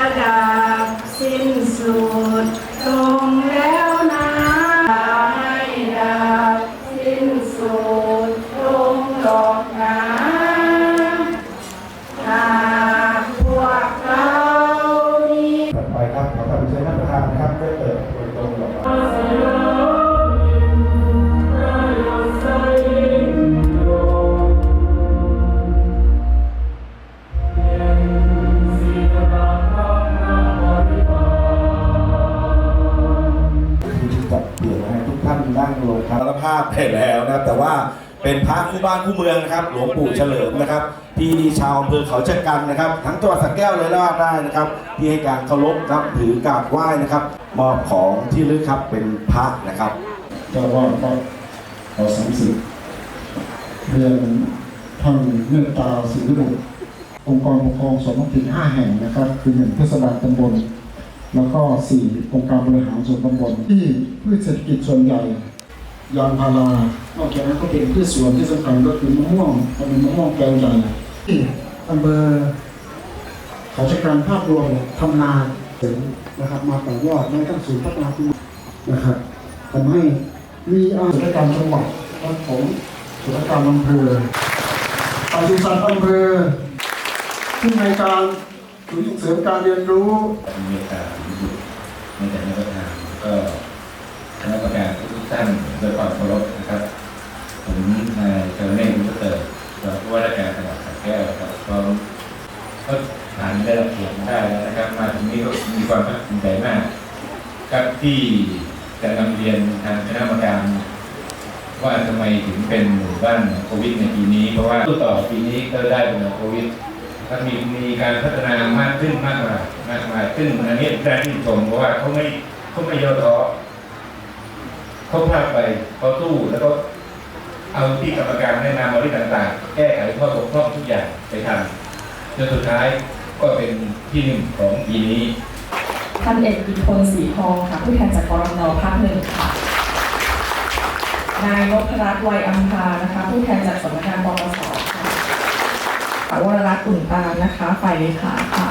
ระดับสิ้นสุดลง นะครับ แต่ว่าเป็นพระคู่บ้านคู่เมืองนะครับ หลวงปู่เฉลิมนะครับที่ชาวอำเภอเขาเชะกันนะครับ ทั้งจังหวัดสระแก้วเลยก็ว่าได้นะครับ ที่ให้การเคารพนับถือกราบไหว้นะครับ มอบของที่ระลึกครับเป็นพระนะครับเจ้าว่าก็ขอสามสิบเรียนท่านเมตตาสิริบุตรองค์กรปกครองส่วนท้องถิ่นห้าแห่งนะครับ คือหนึ่งเทศบาลตำบลแล้วก็สี่องค์การบริหารส่วนตำบลที่พืชเศรษฐกิจส่วนใหญ่ ยางพารานอกจากนั้นก็เป็นพืชสวนที่สำคัญก็คือมะม่วงเป็นมะม่วงแปลงใหญ่ที่อำเภอเขาชะการภาพรวมทำนาถึงนะครับ มาต่อยอดในขั้นศูนย์พัฒนาพื้นนะครับทำให้มีอาสุรการจังหวัดและของสุรการอำเภอปศุสัตว์อำเภอที่ในการศูนย์ส่งเสริมการเรียนรู้มีโอกาสอยู่ในแต่ละประธานก็คณะกรรมการทุกท่านโดยความเคารพนะครับ ผมนายเจริญเนตรมุตเตอร์รองผู้ว่าราชการจังหวัดสระแก้วครับก็ก็ผ่านได้รับเกียรติได้แล้วนะครับ มาถึงนี้ก็มีความภาคภูมิใจมากครับที่จะนำเรียนทางคณะกรรมการว่าทำไมถึงเป็นหมู่บ้านโควิดในปีนี้ เพราะว่าต่อปีนี้ก็ได้เป็นโควิดก็มีมีการพัฒนามากขึ้นมากมายมากมายขึ้นอันนี้แรงที่นชมเพราะว่าเขาไม่เขาไม่ย่อท้อ เขาพลาดไปเขาสู้แล้วก็เอาที่กรรมการแนะนำมาที่ต่างๆ แก้ไขข้อบกพร่องทุกอย่างไปทำจนสุดท้ายก็เป็นที่หนึ่งของปีนี้ท่านเอกอิพลศรีทองค่ะ ผู้แทนจากกรนภาคหนึ่งค่ะ นายนพรัตน์วัยอัมพานะคะ ผู้แทนจากสำนักงานปปสค่ะวรรัตน์อุ่นตาลนะคะฝ่ายเลขาค่ะ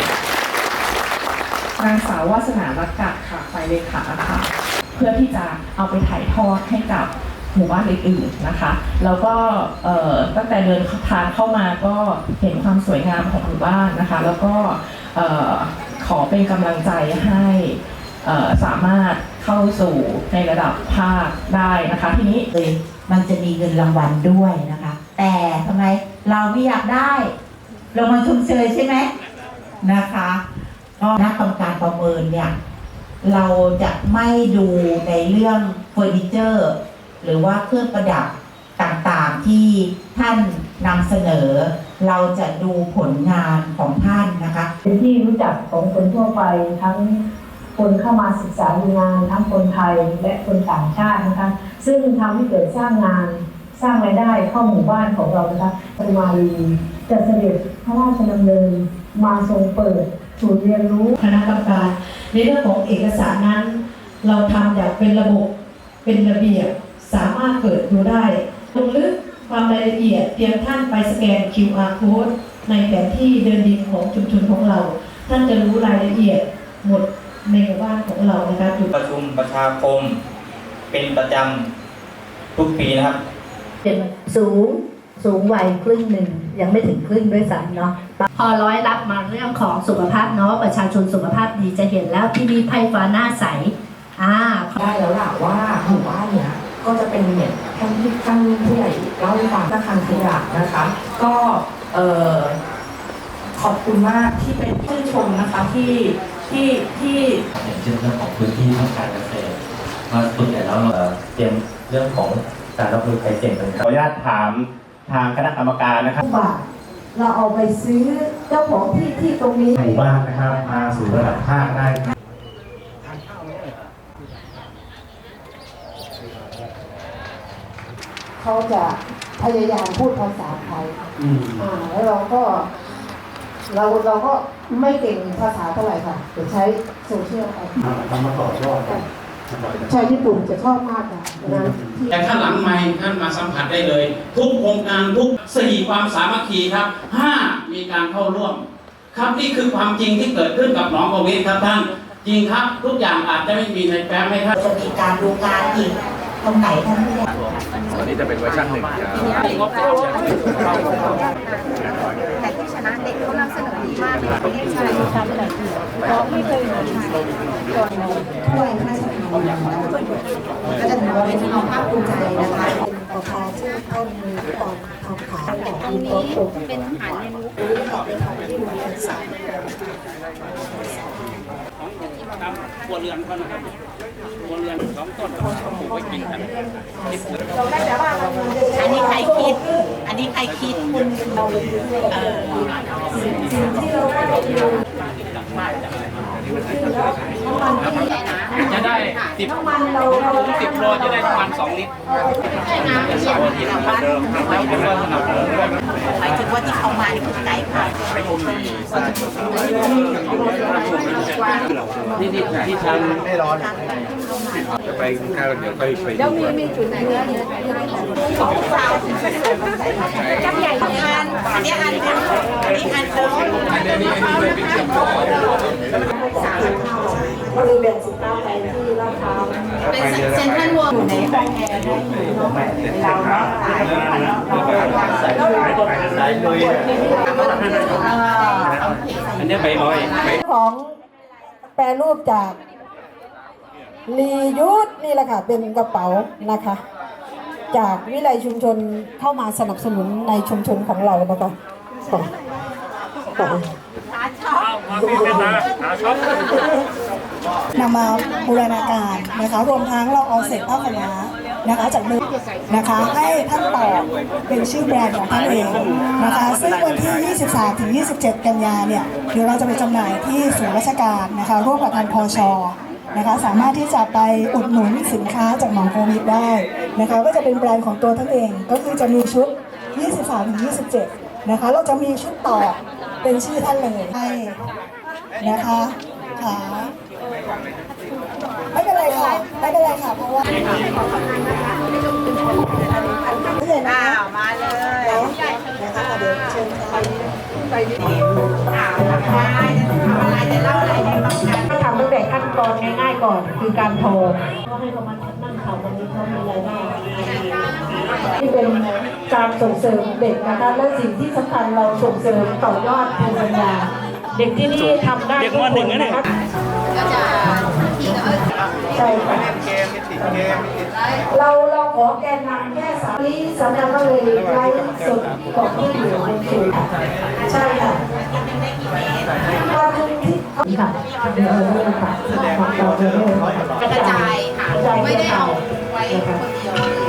นางสาววาสนารักกัดค่ะฝ่ายเลขาค่ะ เพื่อที่จะเอาไปถ่ายทอดให้กับหมู่บ้านอื่นๆนะคะ แล้วก็ตั้งแต่เดินทางเข้ามาก็เห็นความสวยงามของหมู่บ้านนะคะ แล้วก็ขอเป็นกำลังใจให้สามารถเข้าสู่ในระดับภาคได้นะคะ ทีนี้เลยมันจะมีเงินรางวัลด้วยนะคะ แต่ทำไมเราไม่อยากได้รางวัลชมเชยใช่ไหมนะคะก็คณะกรรมการประเมินเนี่ย เราจะไม่ดูในเรื่องเฟอร์นิเจอร์ หรือว่าเครื่องประดับต่างๆที่ท่านนำเสนอ เราจะดูผลงานของท่านนะคะเป็นที่รู้จักของคนทั่วไปทั้งคนเข้ามาศึกษาดูงานทั้งคนไทยและคนต่างชาตินะคะซึ่งทำให้เกิดสร้างงานสร้างรายได้เข้าหมู่บ้านของเรานะคะปริมาลีจะเสด็จพระราชดำเนินมาทรงเปิด ศูนย์เรียนรู้คณะกรรมการ ในเรื่องของเอกสารนั้น เราทำอย่างเป็นระบบเป็นระเบียบสามารถเปิดดูได้ลงลึกความรายละเอียดเพียงท่านไปสแกน QR code ในแผนที่เดินดินของชุมชนของเรา ท่านจะรู้รายละเอียดหมดในหมู่บ้านของเรานะคะจุดประชุมประชาคมเป็นประจำทุกปีนะครับเป็นสูง สูงวัยครึ่งหนึ่งยังไม่ถึงครึ่งด้วยซ้ำเนาะพอร้อยรับมาเรื่องของสุขภาพเนาะประชาชนสุขภาพดีจะเห็นแล้วที่มีไพ่ฟ้าหน้าใสอ่าได้แล้วล่ะว่าหมู่บ้านเนี้ยก็จะเป็นเหมือนท่านที่ท่านผู้ใหญ่เล่าให้ฟังถ้าคันขยะนะคะ ก็เอ่อขอบคุณมากที่เป็นชื่นชมนะคะที่ที่ที่อย่างเช่นเรื่องของพื้นที่ทางการเกษตรมาส่วนใหญ่แล้วเราเตรียมเรื่องของการรับมือภัยเสี่ยงต่างๆขออนุญาตถาม ทางคณะกรรมการนะครับบาทเราเอาไปซื้อเจ้าของที่ที่ตรงนี้หมู่บ้านนะครับมาสู่ระดับภาคได้เขาจะพยายามพูดภาษาไทยอ่าแล้วเราก็ เราเราก็ไม่เก่งภาษาเท่าไหร่ค่ะจะใช้โซเชียลเอาทำมาต่อยอดกัน ชาวญี่ปุ่นจะชอบมากค่ะนะที่แต่ถ้าหลังไม่ท่านมาสัมผัสได้เลย ทุกโครงการทุกสี่ความสามัคคีครับห้ามีการเข้าร่วม ครับนี่คือความจริงที่เกิดขึ้นกับน้องประวิตรครับท่านจริงครับ ทุกอย่างอาจจะไม่มีในแฟ้มให้ท่านจะมีการดูงานอีกตรงไหนท่านผู้ใหญ่วันนี้จะเป็นเวอร์ชันหนึ่งแต่ที่ช นะเด็กเขานำเสนอดีมากเลยใช่ทำแต่ดีเพราะไม่เคยเหมือนใครถ้วยพระราชทานนะคะก็จะถือว่าเป็นความภาคภูมิใจนะคะเป็นประพาชื่อต้นมือตอนทำขายของตรงคุณนี้โต๊ะตุ่มเป็นฐานเรียนรู้หรือต่อไปทำที่โรงเรียนสายครัวเรือนเขานะครับ ครัวเรือนสองต้นปลูกไว้กินกันอันนี้ใครคิด อันนี้ใครคิดคุณเราเออสิ่งที่เราได้ดู จะได้สิบสิบโลจะได้ประมาณสองลิตรเสาร์อาทิตย์เท่าเดิมแล้วเป็นวันสนับสนุนด้วยหมายถึงว่าที่เขามานี่คือไกด์ค่ะที่ที่ที่ทางจะไปข้าวเดี๋ยวค่อยไปแล้วมีมีจุดไหนเนื้อเนื้อของสาวจำใหญ่งานอันนี้อันนึงอันนี้อันนึงบริ เวณสิบเก้าไปที่ลาดพร้าเป็นเซ็นทรัลเวิลด์อยู่ในห้องแอร์ได้อยู่เราเนาะสายสายสายลุยอันนี้ใบลอยของแปรรูปจากรียูสนี่แหละค่ะ เป็นกระเป๋านะคะ จากวิไลชุมชนเข้ามาสนับสนุนในชุมชนของเรานะคะค่ะค่ะ นำมาบูรณาการนะคะรวมทั้งเราเอาเศษผ้าขาวม้านะคะจากมือนะคะให้ท่านต่อเป็นชื่อแบรนด์ของท่านเองนะคะซึ่งวันที่ 23 ถึง 27 กันยาเนี่ยเดี๋ยวเราจะไปจำหน่ายที่ศูนย์ราชการนะคะร่วมกับทางพชนะคะสามารถที่จะไปอุดหนุนสินค้าจากหนองโควิดได้นะคะก็จะเป็นแบรนด์ของตัวท่านเองก็คือจะมีชุด 23 ถึง 27 นะคะเราจะมีชุดต่อเป็นชื่อท่านเลยให้นะคะค่ะ ไม่เป็นไรค่ะ ไม่เป็นไรค่ะ เพราะว่าไม่เห็นนะคะมาเลยแล้วนะคะเดี๋ยวเชิญค่ะก็ทำตั้งแต่ขั้นตอนง่ายๆก่อน คือการโทรก็ให้เขามานั่งทำวันนี้เขามีรายได้ที่เป็นการส่งเสริมเด็กนะคะ และสิ่งที่สำคัญเราส่งเสริมต่อยอดภูมิปัญญาเด็กที่นี่ทำได้ทุกคนนะคะ ก็จะทีก็ใช่ค่ะเราเราขอแกนนำแค่สามนี้สำนักก็เลยไลฟ์สดของที่อยู่บนสื่อใช่ค่ะวันหนึงที่ค่ะเดี๋ยวเราเริ่มค่ะของเราเริ่มกระจายค่ะ ไม่ได้เอาไว้คนเดียว